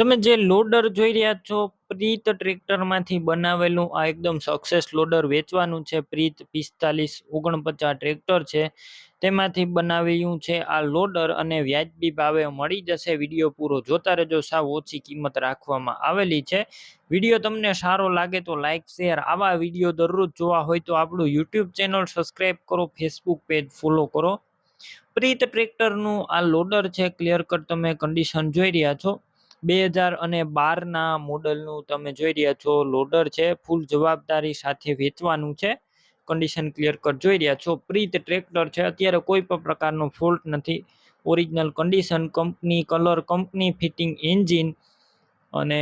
તમે જે લોડર જોઈ રહ્યા છો, પ્રીત ટ્રેક્ટરમાંથી બનાવેલું આ એકદમ સક્સેસ લોડર વેચવાનું છે. પ્રીત પિસ્તાલીસ ઓગણપચાસ ટ્રેક્ટર છે. તેમાંથી બનાવ્યું છે આ લોડર અને વ્યાજબી ભાવે મળી જશે. વીડિયો પૂરો જોતા રહેજો. સાવ ઓછી કિંમત રાખવામાં આવેલી છે. વીડિયો તમને સારો લાગે તો લાઇક શેર આવા વીડિયો દરરોજ જોવા હોય તો આપણું યુટ્યુબ ચેનલ સબસ્ક્રાઈબ કરો ફેસબુક પેજ ફોલો કરો. પ્રીત ટ્રેક્ટરનું આ લોડર છે. ક્લિયર કટ તમે કન્ડિશન જોઈ રહ્યા છો. બે હજાર અને બારના મોડલનું તમે જોઈ રહ્યા છો, લોડર છે, ફૂલ જવાબદારી સાથે વેચવાનું છે. કન્ડિશન ક્લિયર કટ જોઈ રહ્યા છો. પ્રીત ટ્રેક્ટર છે, અત્યારે કોઈ પણ પ્રકારનો ફોલ્ટ નથી. Original condition company colour company fitting engine અને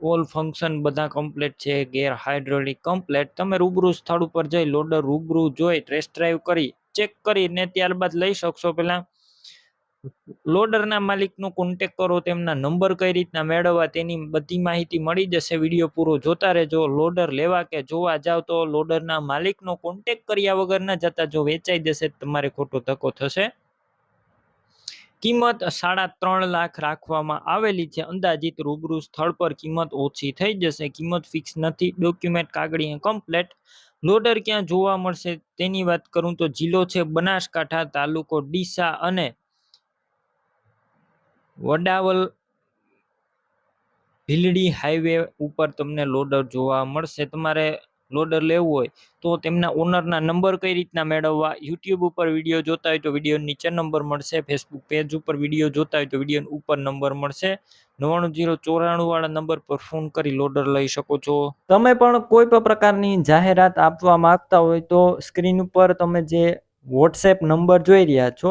ઓલ ફંક્શન બધા કમ્પ્લેટ છે ગેર હાઇડ્રોલિક કમ્પ્લેટ તમે રૂબરૂ સ્થળ ઉપર જઈ, લોડર રૂબરૂ જોઈ ટેસ્ટ ડ્રાઈવ કરી ચેક કરીને ત્યારબાદ લઈ શકશો પહેલાં. લોડરના માલિકનો કોન્ટેક કરો, તેમના નંબર કઈ રીતના મેળવવા, તેની બધી માહિતી મળી જશે. વીડિયો પૂરો જોતા રહેજો. લોડર લેવા કે જોવા જાવ તો લોડરના માલિકનો કોન્ટેક કર્યા વગર ના જતા જો વેચાઈ જશે, તમારે ખોટો ધક્કો થશે. કિંમત સાડા ત્રણ લાખ રાખવામાં આવેલી છે. અંદાજિત રૂબરૂ સ્થળ પર કિંમત ઓછી થઈ જશે. કિંમત ફિક્સ નથી. ડોક્યુમેન્ટ કાગળીએ કમ્પ્લેટ લોડર ક્યાં જોવા મળશે તેની વાત કરું તો જિલ્લો છે બનાસકાંઠા, તાલુકો ડીસા અને વડાવલ ભીલડી હાઈવે ઉપર તમને લોડર જોવા મળશે. તમારે લોડર લેવું હોય તો તેમના ઓનરના નંબર કઈ રીતના મેળવવા? યુટ્યુબ ઉપર વીડિયો જોતા હોય તો વીડિયો નીચે નંબર મળશે. ફેસબુક પેજ ઉપર વીડિયો જોતા હોય તો વીડિયો ઉપર નંબર મળશે. નવ્વાણું જીરો ચોરાણું વાળા નંબર પર ફોન કરી લોડર લઈ શકો છો. તમે પણ કોઈ પણ પ્રકારની જાહેરાત આપવા માંગતા હોય તો સ્ક્રીન ઉપર તમે જે વોટ્સએપ નંબર જોઈ રહ્યા છો